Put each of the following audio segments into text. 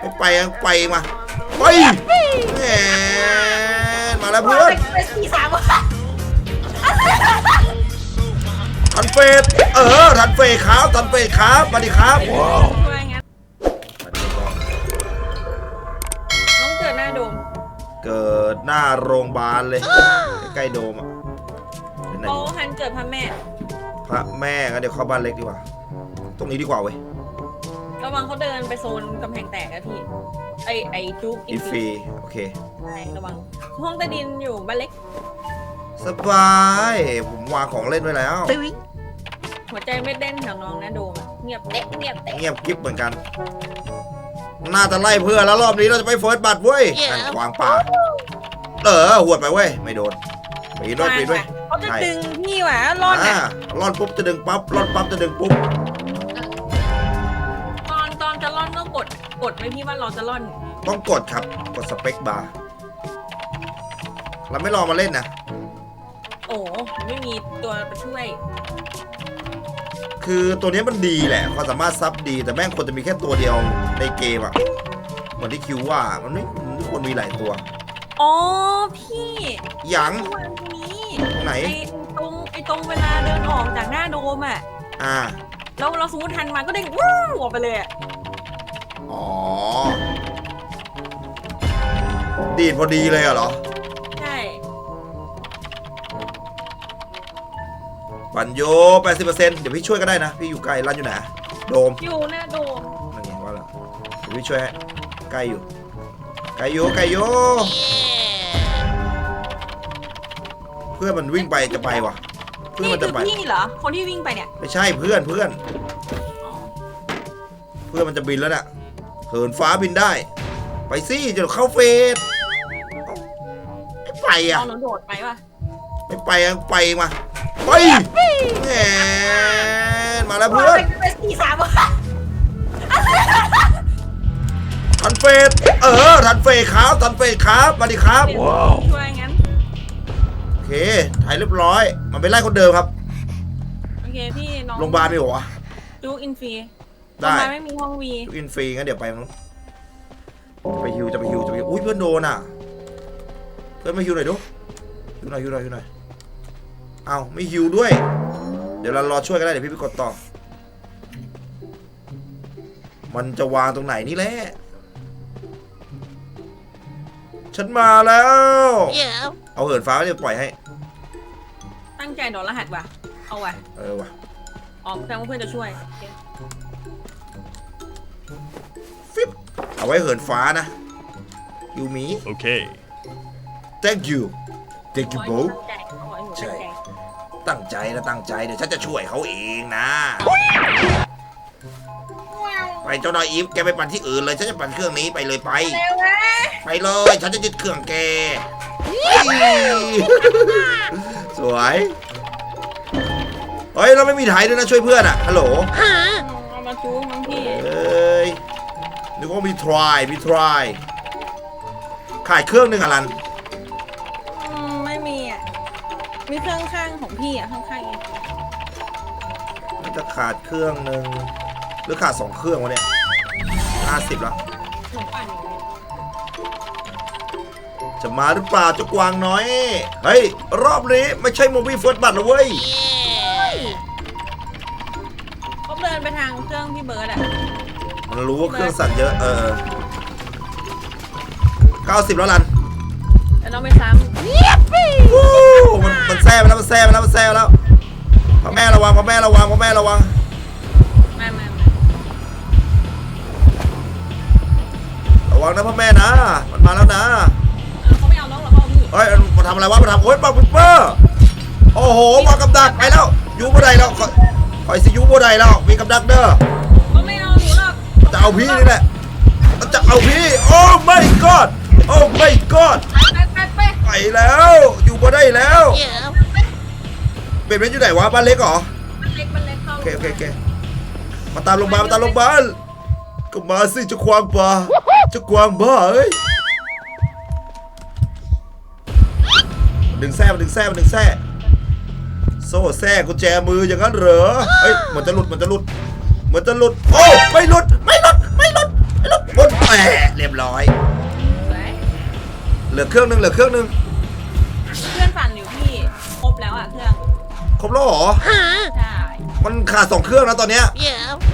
ไปไปยังไปมาไปแหมมาแล้วเพื่อนเป็นสี่สามวะทันเฟสเออทันเฟสครับทันเฟสครับสวัสดีครับช่วยงั้นน้องเกิดหน้าโดมเกิดหน้าโรงพยาบาลเลย ใกล้ๆโดมอะเป็นไหนโตฮันเกิดพระแม่ พระแม่ก็เดี๋ยวเข้าบ้านเล็กดีกว่า ตรงนี้ดีกว่าเว้ย ระวังเขาเดินไปโซนกำแพงแตกอะพี่ ไอไอจุกอินฟีโอเค ใช่ระวัง ห้องใต้ดินอยู่บ้านเล็ก สบาย ผมวางของเล่นไว้แล้ว หัวใจไม่เต้นแถวน้องนะโดมอะเงียบเต๊ะเงียบเต๊ะเงียบกริบเหมือนกัน น่าจะไล่เพื่อนแล้วรอบนี้เราจะไปเฟิร์สบัตรเว้ยนั่นขวางป่า เออหวดไปเว้ย ไม่โดนปีนด้วยปีนด้วย เขาจะใช่ ดึงพี่หวะรอดอ่าอะร่อนปุ๊บจะดึงปั๊บร่อนปั๊บจะดึงปุ๊บ กดกดไหมพี่ว่าเราจะร่อน ต้องกดครับ กดสเปคบาร์เราไม่ลองมาเล่นนะ โอ้ไม่มีตัวมาช่วย คือตัวนี้มันดีแหละความสามารถซับดี แต่แม่งควรจะมีแค่ตัวเดียวในเกมอะเหมือนที่คิวว่ามันไม่มันไม่ควรมีหลายตัวอ๋อพี่หยังวางตรงนี้ ตรงไหน ไอ้ตรงไอ้ตรงเวลาเดินออกจากหน้าโดมอะ อ่า แล้วเราสมมติทันมาก็เด้งวู้ออกไปเลยอะ อ๋อ ดีดพอดีเลยอะเหรอ ใช่ ปัญโย80%เดี๋ยวพี่ช่วยก็ได้นะ พี่อยู่ไกลร้านอยู่ไหน โดมอยู่หน้าโดมนั่นไงว่าแล้วเดี๋ยวพี่ช่วยให้ใกล้อยู่ ไกลอยู่ไกลอยู่เพื่อนมันวิ่งไปจะไปว่ะ เพื่อนนี่มันคืจะอไป พี่เหรอ คนที่วิ่งไปเนี่ย ไม่ใช่เพื่อนเพื่อนอ๋อเพื่อนมันจะบินแล้วน่ะ เหินฟ้าบินได้ ไปสิจะเข้าเฟสเอ้าไม่ไปอะเอาหนูโดดไปวะไม่ไปอะไปมาไปแหมมาแล้วเพื่อนเป็นสี่สามวะทันเฟสเออทันเฟสครับทันเฟสครับสวัสดีครับช่วยงั้นโอเคถ่ายเรียบร้อย มันเป็นไล่คนเดิมครับโอเคพี่น้องโรงพยาบาลมีเหรอวะจูอินฟีโรง ได้พยาบาลไม่มีห้องวี ทุกอินฟรีงั้นเดี๋ยวไปมั้งไปฮิวจะไปฮิวจะไปฮิวอุ้ยเพื่อนโดนอะ เพื่อนมาฮิวหน่อยดูฮิวหน่อยฮิวหน่อยฮิวหน่อยเอาไม่ฮิวด้วย เดี๋ยวเรารอช่วยก็ได้เดี๋ยวพี่ไปกดต่อ มันจะวางตรงไหนนี่แหละ ฉันมาแล้วเอาเหินฟ้าเดี๋ยวปล่อยให้ ตั้งใจโดนรหัสว่ะ เอาว่ะ เออว่ะอ๋อแสดงว่าเพื่อนจะช่วยโอเค เอาไว้เหินฟ้านะยูมี Okay. thank you thank you ขอ bro ให้หนูตั้งใจขอให้หนูใช่ตั้งใจตั้งใจนะตั้งใจเดี๋ยวฉันจะช่วยเขาเองนะ ไปเจ้านายอีฟแกไปปั่นที่อื่นเลยฉันจะปั่นเครื่องนี้ไปเลยไป เร็วนะไปเลยฉันจะยึดเครื่องแกสวยเฮ้ยเราไม่มีถ่ายด้วยนะช่วยเพื่อนอะฮัลโหล เอามาจูมั้งพี่เอ้ย นึกว่ามีทรายมีทรายขายเครื่องหนึ่งอะลันอืมไม่มีอะ มีเครื่องข้างของพี่อะข้างๆเองมันจะขาดเครื่องหนึ่งหรือขาดสองเครื่องวะเนี่ยห้าสิบแล้วขนมปั่นอยู่จะมาหรือเปล่าเจ้ากวางน้อย เฮ้ย รอบนี้ไม่ใช่โมบี้เฟิร์สบัตรแล้วเว้ย เขาเดินไปทางเครื่องพี่เบิร์ดอะ มันรู้ว่าเครื่องสั่นเยอะ เออเก้าสิบแล้วลันแต่เราไม่ซ้วู้มันมันแซ่ไปแล้วมันแซ่ไปแล้วมันแซ่ไปแล้วพ่อแม่ระวังพ่อแม่ระวังพ่อแม่ระวังำมามามาระวังนะพ่อแม่นะมันมาแล้วนะเออเขาไม่เอาน้องหรอกเขาเอาพี่เฮ้ยมาทำอะไรวะมาทำโอ๊ยปังปิ๊ปเปอร์โอ้โหวางกับดักไปแล้วยูบ่ได้แล้วคอยคอยสิยูบ่ได้แล้วมีกับดักเด้อ จะเอาพี่นี่แหละ มันจะเอาพี่ โอ้ my god โอ้ my god ไปไปไปไปแล้ว อยู่บ่ได้แล้วเป็นเป็นอยู่ไหนวะบ้านเล็กเหรอ มันเล็กมันเล็กเข้าโอเคโอเคโอเคมาตามโรงพยาบาลมาตามโรงพยาบาลก็มาสิเจะควางป่าเจะกวางบ้าเอ้ยดึงแส้มาดึงแส้มาดึงแส้โซ่แส้กุญแจมืออย่างนั้นเหรอเฮ้ยเหมือนจะหลุดเหมือนจะหลุดเห มือนจะหลุด โอ้ไม่หลุด ไม่หลุด ไม่หลุด ไม่หลุดบนไอเรียบร้อยสวยเหลือเครื่องหนึงเหลือเครื่องหนึงเพื่อนฝันอยู่พี่ ครบแล้วอะเครื่อง ครบแล้วเหรอ ใช่มันขาดสองเครื่องแล้วตอนเนี้ย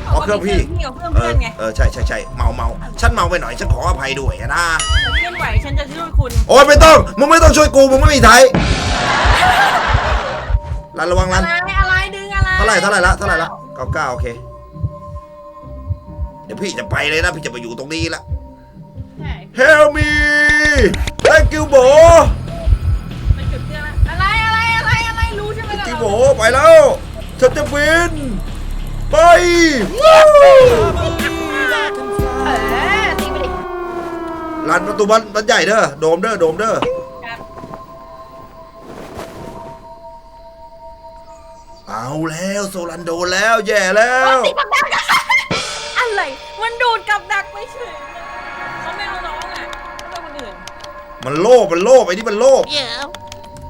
อ๋อเครื่องพี่ พี่กับเครื่องเอเพื่ออนไงเออใช่ใช่ใช่เมาเมาฉันเมาไปหน่อยฉันขออภัยด้วยนะแต่เคลื่อนไหวฉันจะช่วยคุณ โอ้ยไม่ต้อง มึงไม่ต้องช่วยกู มึงไม่มีไทยรันระวังรัอะนไรอะไรดึงอะไรเท่าไหร่เท่าไหร่ละเท่าไหร่ละเก้าเก้าโอเคเดี๋ยวพี่จะไปเลยนะพี่จะไปอยู่ตรงนี้ละ ใช่ Help me thank you โบมันจุดเครื่องแล้วอะไรอะไรอะไรอะไรรู้ใช่ไหม thank ล่ะ you โบไปแล้วฉันจะบินไปวู้เออตีไปดิรันประตูบ้านบ้านใหญ่เด้อโดมเด้อโดมเด้อครับเอาแล้วโซลันโดนแล้วแย่แล้วติดกับดักอะ อะไร มันดูดกับดักไม่เฉยเลยเขาไม่เอาน้องอะเขาเป็นคนอื่น มันโลภมันโลภไอ้นี่มันโลภ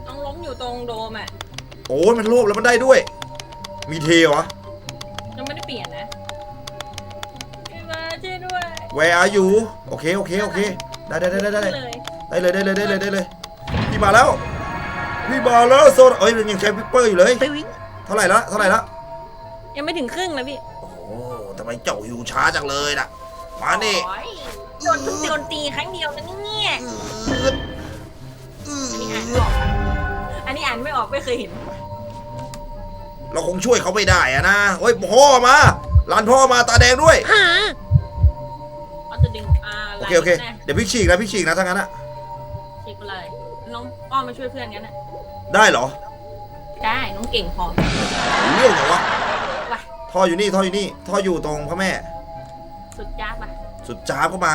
น้องล้มอยู่ตรงโดมอะ โอ้ยมันโลภแล้วมันได้ด้วย มีเทวะ ยังไม่ได้เปลี่ยนนะพี่มาช่วยด้วย Where are you โอเคโอเคโอเค ได้ได้ได้ได้ได้เลยได้เลยได้เลยได้เลยได้เลยพี่มาแล้ว พี่มาแล้วโซนเอ้ยมันยังใช้พิปเปอร์อยู่เลยเท่าไหร่ละเท่าไหร่ละยังไม่ถึงครึ่งเลยพี่โอ้โห ทำไมเจ้าหิวช้าจังเลยน่ะ มานี่โอ้ยโดนทุกโดนตีครั้งเดียวนะเนี่ยอืดอือันนี้อ่านไม่ออกดอันนี้อ่านไม่ออกไม่เคยเห็น เราคงช่วยเขาไม่ได้อะนะเฮ้ยพ่อมาหลานพ่อมาตาแดงด้วย เขาจะดึงอ่าโอเคโอเคไลน์นะเดี๋ยวพี่ฉีกนะพี่ฉีกนะถ้างั้นอะฉีกไปเลยน้องอ้อมมาช่วยเพื่อนกันนะได้เหรอ ได้ น้องเก่งพอเรื่องเหรอวะว่ะ ท่ออยู่นี่ท่ออยู่นี่ท่ออยู่ตรงพระแม่ สุดยากป่ะสุดจ้าบก็มา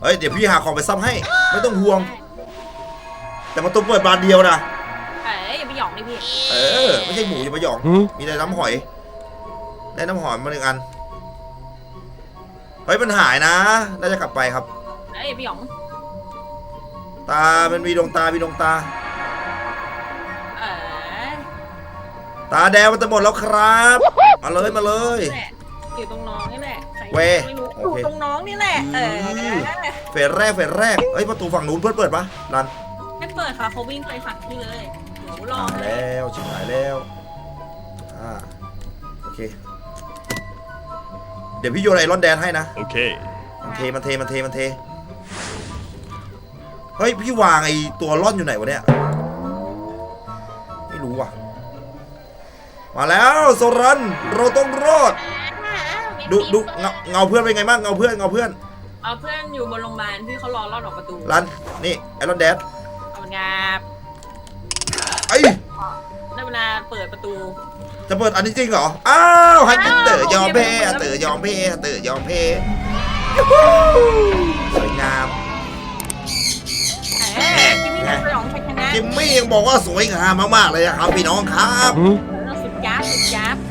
เฮ้ยเดี๋ยวพี่หาของไปซับให้ ไม่ต้องห่วงได้แต่ประตูเปิดบานเดียวนะ เอ้ยอย่าไปหยอกดิพี่เออ ไม่ใช่หมูอย่ามาหยอง มีแต่น้ำหอย ได้น้ำหอยมาหนึ่งอัน เฮ้ยมันหายนะ น่าจะกลับไปครับ เอ้ยอย่าไปหยองตา มันมีดวงตา มีดวงตา เอ้ยตาแดงมันจะหมดแล้วครับ มาเลยมาเลย นี่แหละอยู่ตรงน้องนี่แหละใครเว้ยไม่รู้โออยู่เค ตรงน้องนี่แหละ เออเฟสแรกเฟสแรกเฮ้ยประตูฝั่งนู้นเพื่อนเปิดปะรันไม่เปิดค่ะเขาวิ่งไปฝั่งที่เลยหนูรอตายเลยแล้วชิบหายแล้วอ่าโอเค เดี๋ยวพี่โยนไอรอนแดนให้นะ Okay. มันเทมันเทมันเทมันเท เฮ้ย พี่วางไอตัวร่อนอยู่ไหนวะเนี่ย มาแล้วโซรันเราต้องรอดดูดูเงาเงาเพื่อนเป็นไงบ้างเงาเพื่อนเงาเพื่อนเอาเพื่อนอยู่บนโรงพยาบาลพี่เขารอรอดออกประตูรันนี่ไอรอนแดนเอางาบไอ้ยได้เวลาเปิดประตู จะเปิดอันนี้จริงเหรออ้าวฮันเตอร์ยอมแพ้ฮันเตอร์ยอมแพ้ฮันเตอร์ยอมแพ้ยูฮูสวยงามเอ้ยกิมมี่นักสยองชัยชนะจิมมี่ยังบอกว่าสวยงามมากๆเลยนะครับพี่น้องครับ เออสุดยับสุดยับ